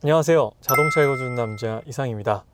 안녕하세요. 자동차 읽어주는 남자 이상입니다.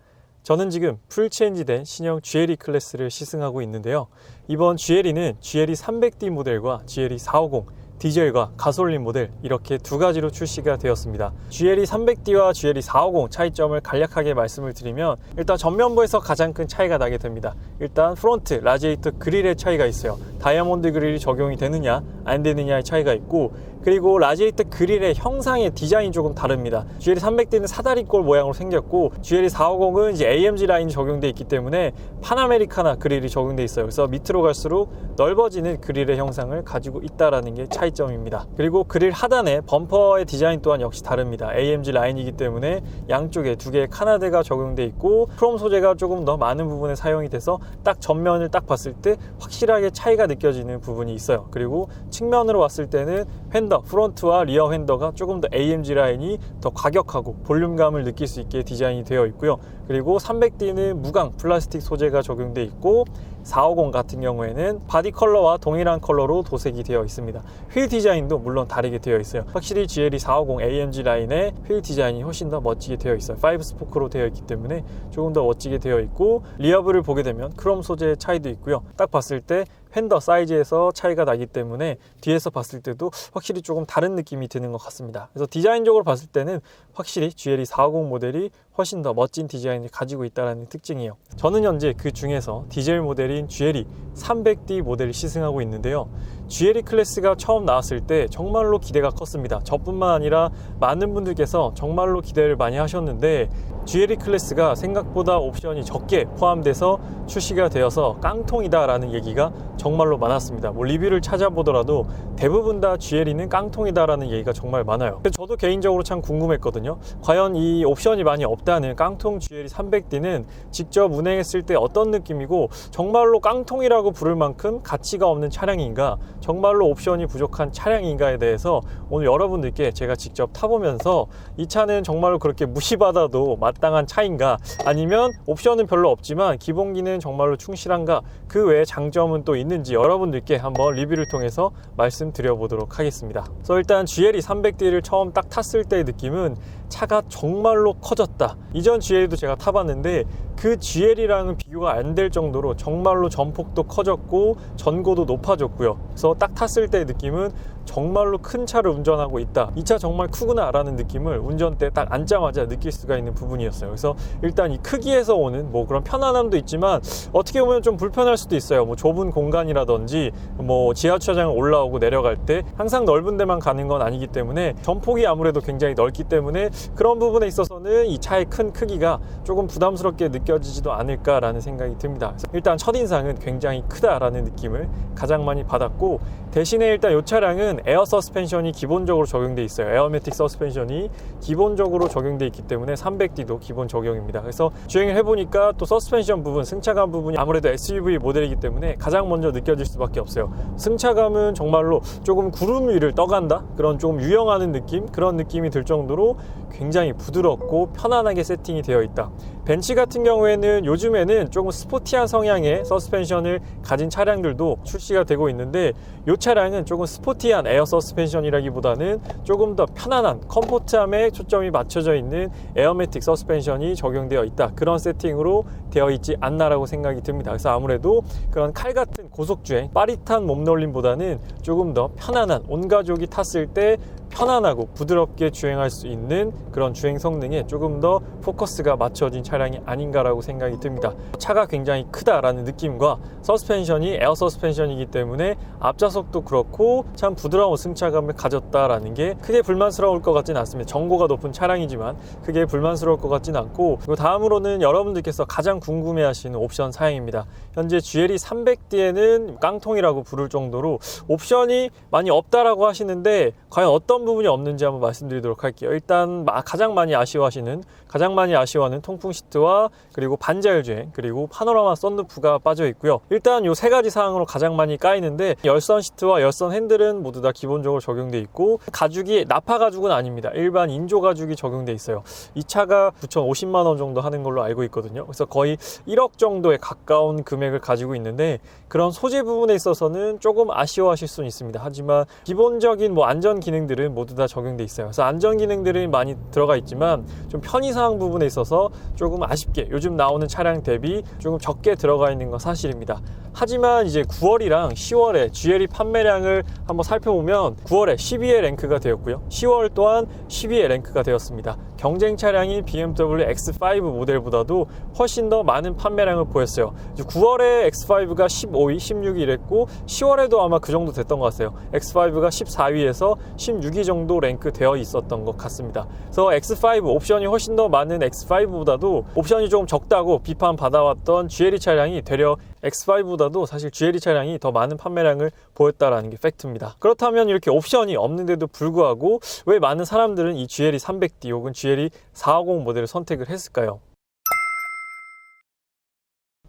저는 지금 풀체인지된 신형 GLE 클래스를 시승하고 있는데요. 이번 GLE는 GLE 300D 모델과 GLE 450 디젤과 가솔린 모델 이렇게 두 가지로 출시가 되었습니다. GLE 300D와 GLE 450 차이점을 간략하게 말씀을 드리면 일단 전면부에서 가장 큰 차이가 나게 됩니다. 일단 프론트 라지에이터 그릴의 차이가 있어요. 다이아몬드 그릴이 적용이 되느냐 안 되느냐의 차이가 있고 그리고 라지에이터 그릴의 형상의 디자인이 조금 다릅니다. GLE 300D는 사다리꼴 모양으로 생겼고 GLE 450은 이제 AMG 라인이 적용돼 있기 때문에 파나메리카나 그릴이 적용돼 있어요. 그래서 밑으로 갈수록 넓어지는 그릴의 형상을 가지고 있다라는 게 차이점입니다. 그리고 그릴 하단에 범퍼의 디자인 또한 역시 다릅니다. AMG 라인이기 때문에 양쪽에 두 개의 카나드가 적용돼 있고 크롬 소재가 조금 더 많은 부분에 사용이 돼서 딱 전면을 딱 봤을 때 확실하게 차이가 느껴지는 부분이 있어요. 그리고 측면으로 봤을 때는 휀더, 프론트와 리어 휀더가 조금 더 AMG 라인이 더 과격하고 볼륨감을 느낄 수 있게 디자인이 되어 있고요. 그리고 300D는 무광 플라스틱 소재가 적용돼 있고 450 같은 경우에는 바디 컬러와 동일한 컬러로 도색이 되어 있습니다. 휠 디자인도 물론 다르게 되어 있어요. 확실히 GLE 450 AMG 라인의 휠 디자인이 훨씬 더 멋지게 되어 있어요. 5 스포크로 되어 있기 때문에 조금 더 멋지게 되어 있고 리어브를 보게 되면 크롬 소재의 차이도 있고요. 딱 봤을 때 휀더 사이즈에서 차이가 나기 때문에 뒤에서 봤을 때도 확실히 조금 다른 느낌이 드는 것 같습니다. 그래서 디자인적으로 봤을 때는 확실히 GLE 450 모델이 훨씬 더 멋진 디자인을 가지고 있다는 특징이에요. 저는 현재 그 중에서 디젤 모델인 GLE 300D 모델을 시승하고 있는데요. GLE 클래스가 처음 나왔을 때 정말로 기대가 컸습니다. 저뿐만 아니라 많은 분들께서 정말로 기대를 많이 하셨는데 GLE 클래스가 생각보다 옵션이 적게 포함돼서 출시가 되어서 깡통이다라는 얘기가 정말로 많았습니다. 뭐 리뷰를 찾아보더라도 대부분 다 GLE는 깡통이다라는 얘기가 정말 많아요. 저도 개인적으로 참 궁금했거든요. 과연 이 옵션이 많이 없다는 깡통 GLE 300D는 직접 운행했을 때 어떤 느낌이고 정말로 깡통이라고 부를 만큼 가치가 없는 차량인가 정말로 옵션이 부족한 차량인가에 대해서 오늘 여러분들께 제가 직접 타보면서 이 차는 정말로 그렇게 무시받아도 마땅한 차인가 아니면 옵션은 별로 없지만 기본기는 정말로 충실한가 그 외에 장점은 또 있는지 여러분들께 한번 리뷰를 통해서 말씀드려 보도록 하겠습니다. 그래서 일단 GLE 300D를 처음 딱 탔을 때의 느낌은 차가 정말로 커졌다. 이전 GL도 제가 타봤는데 그 GL이랑은 비교가 안 될 정도로 정말로 전폭도 커졌고 전고도 높아졌고요. 그래서 딱 탔을 때의 느낌은 정말로 큰 차를 운전하고 있다. 이 차 정말 크구나라는 느낌을 운전대 딱 앉자마자 느낄 수가 있는 부분이었어요. 그래서 일단 이 크기에서 오는 뭐 그런 편안함도 있지만 어떻게 보면 좀 불편할 수도 있어요. 뭐 좁은 공간이라든지 뭐 지하 주차장을 올라오고 내려갈 때 항상 넓은 데만 가는 건 아니기 때문에 전폭이 아무래도 굉장히 넓기 때문에 그런 부분에 있어서는 이 차의 큰 크기가 조금 부담스럽게 느껴지지도 않을까라는 생각이 듭니다. 일단 첫인상은 굉장히 크다라는 느낌을 가장 많이 받았고 대신에 일단 이 차량은 에어 서스펜션이 기본적으로 적용돼 있어요. 에어매틱 서스펜션이 기본적으로 적용돼 있기 때문에 300D도 기본 적용입니다. 그래서 주행을 해보니까 또 서스펜션 부분, 승차감 부분이 아무래도 SUV 모델이기 때문에 가장 먼저 느껴질 수밖에 없어요. 승차감은 정말로 조금 구름 위를 떠간다? 그런 조금 유영하는 느낌? 그런 느낌이 들 정도로 굉장히 부드럽고 편안하게 세팅이 되어 있다. 벤치 같은 경우에는 요즘에는 조금 스포티한 성향의 서스펜션을 가진 차량들도 출시가 되고 있는데 이 차량은 조금 스포티한 에어 서스펜션이라기보다는 조금 더 편안한 컴포트함에 초점이 맞춰져 있는 에어매틱 서스펜션이 적용되어 있다. 그런 세팅으로 되어 있지 않나라고 생각이 듭니다. 그래서 아무래도 그런 칼 같은 고속주행, 빠릿한 몸놀림보다는 조금 더 편안한 온 가족이 탔을 때 편안하고 부드럽게 주행할 수 있는 그런 주행 성능에 조금 더 포커스가 맞춰진 차량이 아닌가라고 생각이 듭니다. 차가 굉장히 크다라는 느낌과 서스펜션이 에어 서스펜션이기 때문에 앞좌석도 그렇고 참 부드러운 승차감을 가졌다라는 게 크게 불만스러울 것 같지는 않습니다. 정고가 높은 차량이지만 크게 불만스러울 것 같지는 않고 그리고 다음으로는 여러분들께서 가장 궁금해하시는 옵션 사양입니다. 현재 GLE 300D에는 깡통이라고 부를 정도로 옵션이 많이 없다라고 하시는데 과연 어떤 부분이 없는지 한번 말씀드리도록 할게요. 일단 가장 많이 아쉬워하시는 가장 많이 아쉬워하는 통풍 시트와 그리고 반자율 주행 그리고 파노라마 썬루프가 빠져 있고요. 일단 요 세 가지 사항으로 가장 많이 까이는데 열선 시트와 열선 핸들은 모두 다 기본적으로 적용돼 있고 가죽이 나파 가죽은 아닙니다. 일반 인조 가죽이 적용돼 있어요. 이 차가 9,050만 원 정도 하는 걸로 알고 있거든요. 그래서 거의 1억 정도에 가까운 금액을 가지고 있는데 그런 소재 부분에 있어서는 조금 아쉬워하실 수는 있습니다. 하지만 기본적인 뭐 안전 기능들은 모두 다 적용돼 있어요. 그래서 안전 기능들이 많이 들어가 있지만 좀 편의 사항 부분에 있어서 조금 아쉽게 요즘 나오는 차량 대비 조금 적게 들어가 있는 건 사실입니다. 하지만 이제 9월이랑 10월에 GLE 판매량을 한번 살펴보면 9월에 12에 랭크가 되었고요. 10월 또한 12에 랭크가 되었습니다. 경쟁 차량인 BMW X5 모델보다도 훨씬 더 많은 판매량을 보였어요. 9월에 X5가 15위, 16위 이랬고 10월에도 아마 그 정도 됐던 것 같아요. X5가 14위에서 16위 정도 랭크 되어 있었던 것 같습니다. 그래서 X5 옵션이 훨씬 더 많은 X5보다도 옵션이 조금 적다고 비판 받아왔던 GLE 차량이 되려 X5보다도 사실 GLE 차량이 더 많은 판매량을 보였다라는 게 팩트입니다. 그렇다면 이렇게 옵션이 없는데도 불구하고 왜 많은 사람들은 이 GLE 300D 혹은 GLE 450 모델을 선택을 했을까요?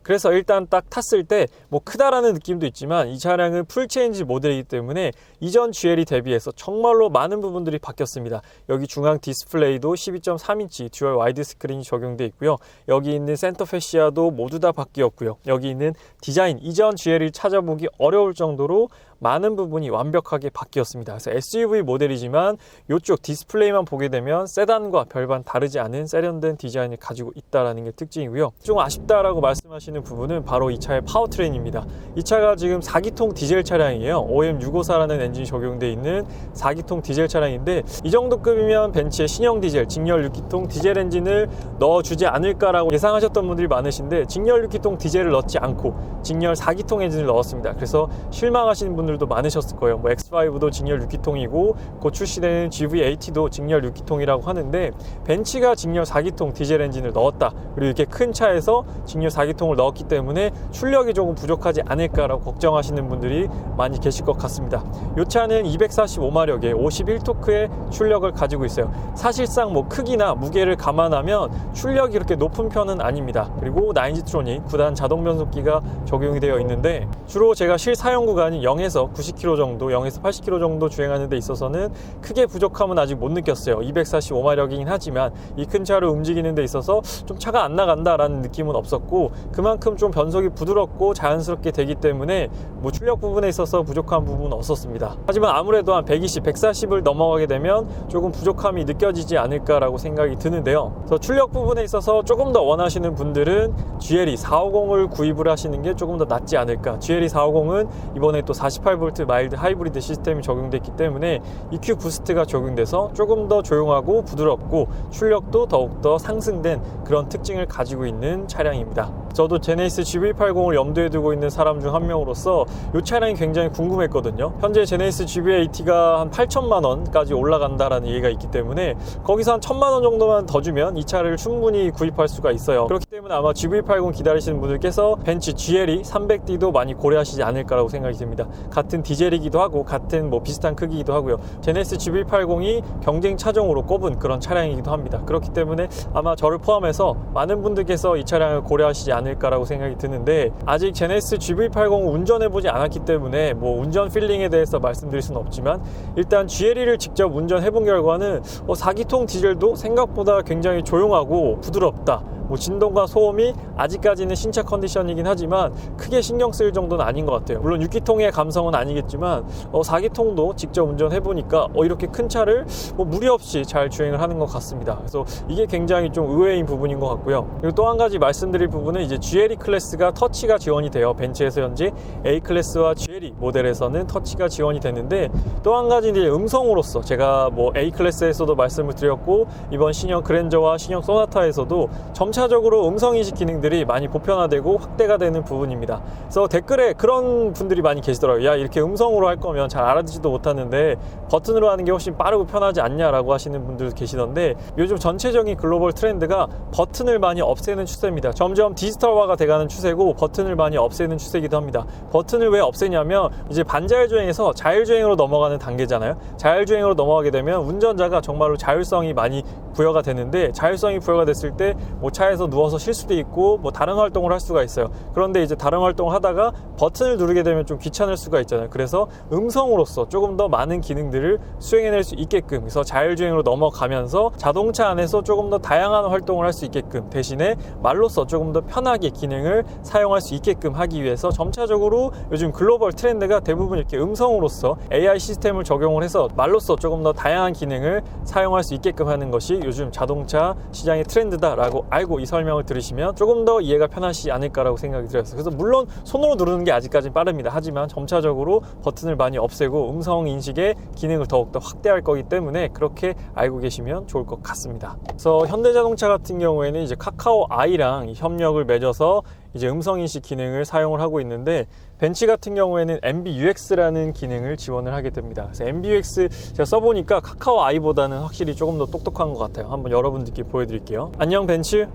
그래서 일단 딱 탔을 때 뭐 크다라는 느낌도 있지만 이 차량은 풀체인지 모델이기 때문에 이전 GLE 대비해서 정말로 많은 부분들이 바뀌었습니다. 여기 중앙 디스플레이도 12.3인치 듀얼 와이드 스크린이 적용돼 있고요. 여기 있는 센터 패시아도 모두 다 바뀌었고요. 여기 있는 디자인 이전 GLE 찾아보기 어려울 정도로 많은 부분이 완벽하게 바뀌었습니다. 그래서 SUV 모델이지만 이쪽 디스플레이만 보게 되면 세단과 별반 다르지 않은 세련된 디자인을 가지고 있다라는 게 특징이고요. 좀 아쉽다라고 말씀하시는 부분은 바로 이 차의 파워트레인입니다. 이 차가 지금 4기통 디젤 차량이에요. OM654라는 엔진이 적용되어 있는 4기통 디젤 차량인데 이 정도 급이면 벤츠의 신형 디젤 직렬 6기통 디젤 엔진을 넣어주지 않을까라고 예상하셨던 분들이 많으신데 직렬 6기통 디젤을 넣지 않고 직렬 4기통 엔진을 넣었습니다. 그래서 실망하시는 분들 분들도 많으셨을 거예요. 뭐 X5도 직렬 6기통이고 곧 출시되는 GV80도 직렬 6기통이라고 하는데 벤츠가 직렬 4기통 디젤 엔진을 넣었다. 그리고 이렇게 큰 차에서 직렬 4기통을 넣었기 때문에 출력이 조금 부족하지 않을까라고 걱정하시는 분들이 많이 계실 것 같습니다. 이 차는 245마력에 51토크의 출력을 가지고 있어요. 사실상 뭐 크기나 무게를 감안하면 출력이 그렇게 높은 편은 아닙니다. 그리고 나인지트로닉 9단 자동 변속기가 적용이 되어 있는데 주로 제가 실사용 구간이 0에서 0에서 90km 정도, 0에서 80km 정도 주행하는 데 있어서는 크게 부족함은 아직 못 느꼈어요. 245마력이긴 하지만 이 큰 차를 움직이는 데 있어서 좀 차가 안 나간다라는 느낌은 없었고 그만큼 좀 변속이 부드럽고 자연스럽게 되기 때문에 뭐 출력 부분에 있어서 부족한 부분은 없었습니다. 하지만 아무래도 한 120, 140을 넘어가게 되면 조금 부족함이 느껴지지 않을까라고 생각이 드는데요. 그래서 출력 부분에 있어서 조금 더 원하시는 분들은 GLE 450을 구입을 하시는 게 조금 더 낫지 않을까. GLE 450은 이번에 또 48V 마일드 하이브리드 시스템이 적용됐기 때문에 EQ 부스트가 적용돼서 조금 더 조용하고 부드럽고 출력도 더욱더 상승된 그런 특징을 가지고 있는 차량입니다. 저도 제네시스 GV80을 염두에 두고 있는 사람 중 한 명으로서 이 차량이 굉장히 궁금했거든요. 현재 제네시스 GV80가 한 8천만 원까지 올라간다라는 얘기가 있기 때문에 거기서 한 천만 원 정도만 더 주면 이 차를 충분히 구입할 수가 있어요. 그렇기 때문에 아마 GV80 기다리시는 분들께서 벤츠 GLE 300D도 많이 고려하시지 않을까라고 생각이 듭니다. 같은 디젤이기도 하고 같은 뭐 비슷한 크기이기도 하고요. 제네시스 GV80이 경쟁 차종으로 꼽은 그런 차량이기도 합니다. 그렇기 때문에 아마 저를 포함해서 많은 분들께서 이 차량을 고려하시지 않을까 라고 생각이 드는데 아직 제네시스 GV80 운전해 보지 않았기 때문에 뭐 운전 필링에 대해서 말씀드릴 수는 없지만 일단 GLE를 직접 운전해 본 결과는 어, 4기통 디젤도 생각보다 굉장히 조용하고 부드럽다. 뭐 진동과 소음이 아직까지는 신차 컨디션이긴 하지만 크게 신경 쓸 정도는 아닌 것 같아요. 물론 6기통의 감성은 아니겠지만 어, 4기통도 직접 운전해 보니까 어, 이렇게 큰 차를 뭐 무리 없이 잘 주행을 하는 것 같습니다. 그래서 이게 굉장히 좀 의외인 부분인 것 같고요. 그리고 또 한 가지 말씀드릴 부분은 이제 GLE 클래스가 터치가 지원이 돼요. 벤츠에서 현재 A 클래스와 GLE 모델에서는 터치가 지원이 되는데 또 한 가지 이제 음성으로서 제가 뭐 A 클래스에서도 말씀을 드렸고 이번 신형 그랜저와 신형 소나타에서도 점 점차적으로 음성인식 기능들이 많이 보편화되고 확대가 되는 부분입니다. 그래서 댓글에 그런 분들이 많이 계시더라고요. 야, 이렇게 음성으로 할 거면 잘 알아듣지도 못하는데 버튼으로 하는 게 훨씬 빠르고 편하지 않냐라고 하시는 분들도 계시던데 요즘 전체적인 글로벌 트렌드가 버튼을 많이 없애는 추세입니다. 점점 디지털화가 돼가는 추세고 버튼을 많이 없애는 추세이기도 합니다. 버튼을 왜 없애냐면 이제 반자율주행에서 자율주행으로 넘어가는 단계잖아요. 자율주행으로 넘어가게 되면 운전자가 정말로 자율성이 많이 부여가 되는데 자율성이 부여가 됐을 때뭐 차 차에서 누워서 쉴 수도 있고 뭐 다른 활동을 할 수가 있어요. 그런데 이제 다른 활동을 하다가 버튼을 누르게 되면 좀 귀찮을 수가 있잖아요. 그래서 음성으로서 조금 더 많은 기능들을 수행해낼 수 있게끔 그래서 자율주행으로 넘어가면서 자동차 안에서 조금 더 다양한 활동을 할 수 있게끔 대신에 말로써 조금 더 편하게 기능을 사용할 수 있게끔 하기 위해서 점차적으로 요즘 글로벌 트렌드가 대부분 이렇게 음성으로서 AI 시스템을 적용을 해서 말로써 조금 더 다양한 기능을 사용할 수 있게끔 하는 것이 요즘 자동차 시장의 트렌드다라고 알고 이 설명을 들으시면 조금 더 이해가 편하시지 않을까라고 생각이 들었어요. 그래서 물론 손으로 누르는 게 아직까지는 빠릅니다. 하지만 점차적으로 버튼을 많이 없애고 음성 인식의 기능을 더욱더 확대할 거기 때문에 그렇게 알고 계시면 좋을 것 같습니다. 그래서 현대자동차 같은 경우에는 이제 카카오 아이랑 협력을 맺어서 이제 음성 인식 기능을 사용을 하고 있는데 벤치 같은 경우에는 MBUX라는 기능을 지원을 하게 됩니다. 그래서 MBUX 제가 써보니까 카카오 아이보다는 확실히 조금 더 똑똑한 것 같아요. 한번 여러분들께 보여드릴게요. 안녕 벤츠. 네,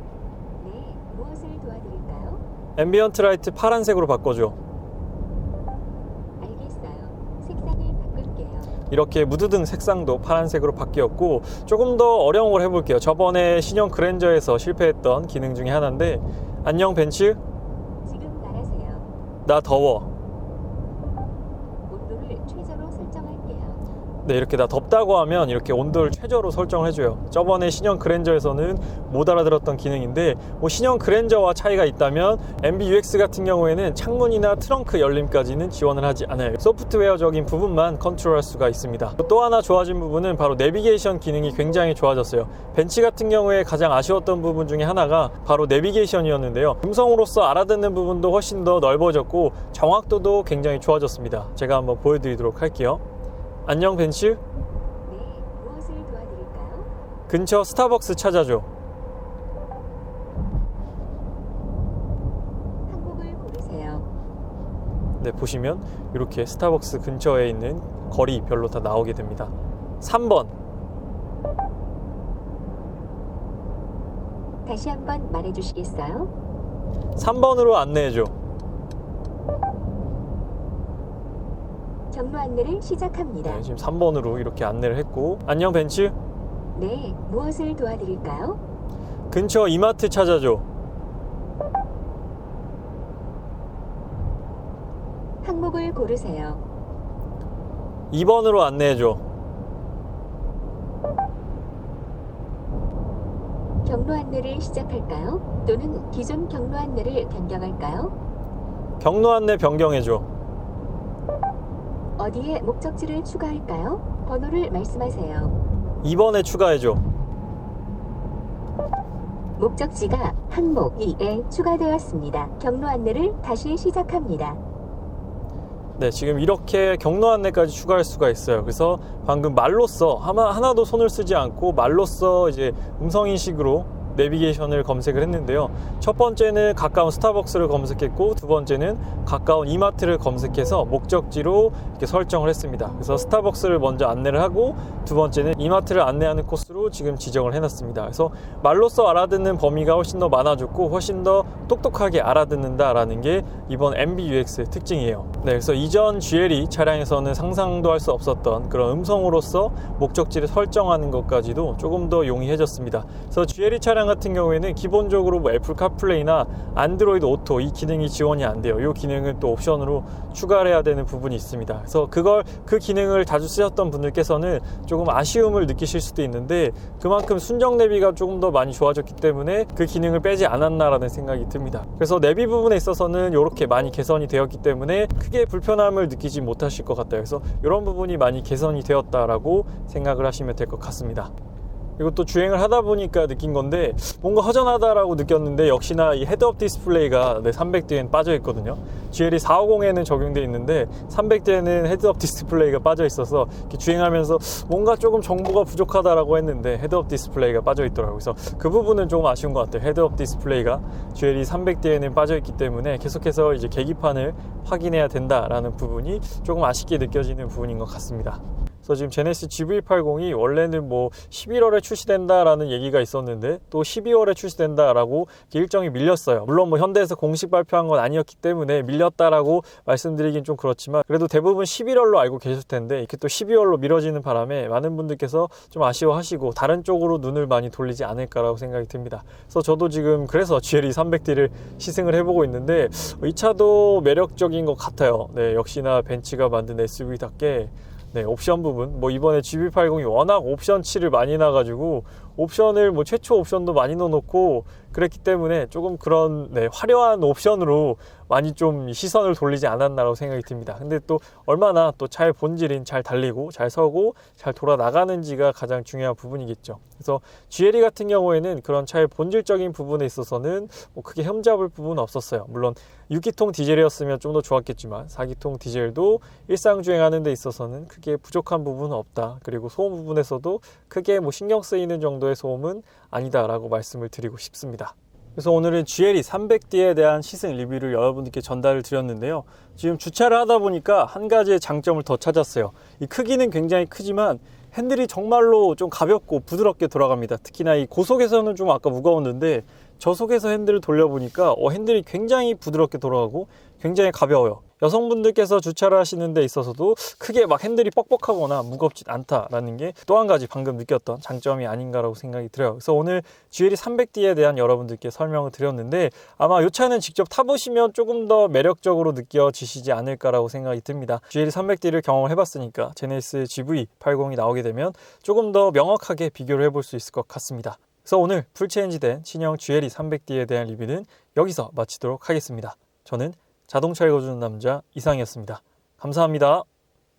무엇을 도와드릴까요? 앰비언트 라이트 파란색으로 바꿔줘. 알겠어요. 색상을 바꿀게요. 이렇게 무드등 색상도 파란색으로 바뀌었고 조금 더 어려운 걸 해볼게요. 저번에 신형 그랜저에서 실패했던 기능 중에 하나인데 안녕 벤츠 말하세요. 나 더워. 온도를 최저로 설정할게요. 네, 이렇게 나 덥다고 하면 이렇게 온도를 최저로 설정을 해줘요. 저번에 신형 그랜저에서는 못 알아들었던 기능인데 뭐 신형 그랜저와 차이가 있다면 MBUX 같은 경우에는 창문이나 트렁크 열림까지는 지원을 하지 않아요. 소프트웨어적인 부분만 컨트롤할 수가 있습니다. 또 하나 좋아진 부분은 바로 내비게이션 기능이 굉장히 좋아졌어요. 벤치 같은 경우에 가장 아쉬웠던 부분 중에 하나가 바로 내비게이션이었는데요. 음성으로서 알아듣는 부분도 훨씬 더 넓어졌고 정확도도 굉장히 좋아졌습니다. 제가 한번 보여드리도록 할게요. 안녕 벤츠 네, 무엇을 도와드릴까요? 근처 스타벅스 찾아줘 항목을 고르세요. 네 보시면 이렇게 스타벅스 근처에 있는 거리별로 다 나오게 됩니다 3번 다시 한번 말해주시겠어요? 3번으로 안내해 줘 경로 안내를 시작합니다. 네, 지금 3번으로 이렇게 안내를 했고 안녕 벤츠 네, 무엇을 도와드릴까요? 근처 이마트 찾아줘 항목을 고르세요. 2번으로 안내해줘 경로 안내를 시작할까요? 또는 기존 경로 안내를 변경할까요? 경로 안내 변경해줘 어디에 목적지를 추가할까요? 번호를 말씀하세요. 2번에 추가해줘 목적지가 항목 2에 추가되었습니다. 경로 안내를 다시 시작합니다. 네, 지금 이렇게 경로 안내까지 추가할 수가 있어요. 그래서 방금 말로써 하나, 하나도 손을 쓰지 않고 말로써 이제 음성 인식으로 내비게이션을 검색을 했는데요. 첫 번째는 가까운 스타벅스를 검색했고 두 번째는 가까운 이마트를 검색해서 목적지로 이렇게 설정을 했습니다. 그래서 스타벅스를 먼저 안내를 하고 두 번째는 이마트를 안내하는 코스로 지금 지정을 해놨습니다. 그래서 말로써 알아듣는 범위가 훨씬 더 많아졌고 훨씬 더 똑똑하게 알아듣는다라는 게 이번 MBUX 특징이에요. 네, 그래서 이전 GLE 차량에서는 상상도 할 수 없었던 그런 음성으로서 목적지를 설정하는 것까지도 조금 더 용이해졌습니다. 그래서 GLE 차량 같은 경우에는 기본적으로 뭐 애플 카플레이나 안드로이드 오토 이 기능이 지원이 안 돼요. 이 기능은 또 옵션으로 추가를 해야 되는 부분이 있습니다. 그래서 그걸 그 기능을 자주 쓰셨던 분들께서는 조금 아쉬움을 느끼실 수도 있는데 그만큼 순정 내비가 조금 더 많이 좋아졌기 때문에 그 기능을 빼지 않았나라는 생각이 듭니다. 그래서 내비 부분에 있어서는 이렇게 많이 개선이 되었기 때문에 크게 불편함을 느끼지 못하실 것 같아요. 그래서 이런 부분이 많이 개선이 되었다라고 생각을 하시면 될 것 같습니다. 또 주행을 하다 보니까 느낀 건데 뭔가 허전하다라고 느꼈는데 역시나 이 헤드업 디스플레이가 네, 300대에는 빠져 있거든요. GLE 450에는 적용돼 있는데 300대에는 헤드업 디스플레이가 빠져 있어서 주행하면서 뭔가 조금 정보가 부족하다라고 했는데 헤드업 디스플레이가 빠져 있더라고요. 그래서 그 부분은 조금 아쉬운 것 같아요. 헤드업 디스플레이가 GLE 300대에는 빠져 있기 때문에 계속해서 이제 계기판을 확인해야 된다라는 부분이 조금 아쉽게 느껴지는 부분인 것 같습니다. 그래서 지금 제네시스 GV80이 원래는 뭐 11월에 출시된다라는 얘기가 있었는데 또 12월에 출시된다라고 일정이 밀렸어요. 물론 뭐 현대에서 공식 발표한 건 아니었기 때문에 밀렸다라고 말씀드리긴 좀 그렇지만 그래도 대부분 11월로 알고 계실 텐데 이렇게 또 12월로 미뤄지는 바람에 많은 분들께서 좀 아쉬워하시고 다른 쪽으로 눈을 많이 돌리지 않을까라고 생각이 듭니다. 그래서 저도 지금 그래서 GLE 300D를 시승을 해보고 있는데 이 차도 매력적인 것 같아요. 네, 역시나 벤츠가 만든 SUV답게 네, 옵션 부분. 뭐 이번에 GV80이 워낙 옵션치를 많이 나가지고 옵션을 뭐 최초 옵션도 많이 넣어놓고 그랬기 때문에 조금 그런 네, 화려한 옵션으로 많이 좀 시선을 돌리지 않았나라고 생각이 듭니다. 근데 또 얼마나 또 차의 본질인 잘 달리고 잘 서고 잘 돌아 나가는지가 가장 중요한 부분이겠죠. 그래서 GLE 같은 경우에는 그런 차의 본질적인 부분에 있어서는 뭐 크게 흠잡을 부분은 없었어요. 물론 6기통 디젤이었으면 좀 더 좋았겠지만 4기통 디젤도 일상 주행하는 데 있어서는 크게 부족한 부분은 없다. 그리고 소음 부분에서도 크게 뭐 신경 쓰이는 정도의 소음은 아니다라고 말씀을 드리고 싶습니다. 그래서 오늘은 GLE 300D에 대한 시승 리뷰를 여러분들께 전달을 드렸는데요. 지금 주차를 하다 보니까 한 가지의 장점을 더 찾았어요. 이 크기는 굉장히 크지만 핸들이 정말로 좀 가볍고 부드럽게 돌아갑니다. 특히나 이 고속에서는 좀 아까 무거웠는데 저속에서 핸들을 돌려보니까 어, 핸들이 굉장히 부드럽게 돌아가고 굉장히 가벼워요. 여성분들께서 주차를 하시는 데 있어서도 크게 막 핸들이 뻑뻑하거나 무겁진 않다라는 게 또 한 가지 방금 느꼈던 장점이 아닌가라고 생각이 들어요. 그래서 오늘 GLE 300D에 대한 여러분들께 설명을 드렸는데 아마 이 차는 직접 타보시면 조금 더 매력적으로 느껴지시지 않을까라고 생각이 듭니다. GLE 300D를 경험을 해봤으니까 제네시스 GV80이 나오게 되면 조금 더 명확하게 비교를 해볼 수 있을 것 같습니다. 그래서 오늘 풀체인지된 신형 GLE 300D에 대한 리뷰는 여기서 마치도록 하겠습니다. 저는 자동차 읽어주는 남자 이상이었습니다. 감사합니다.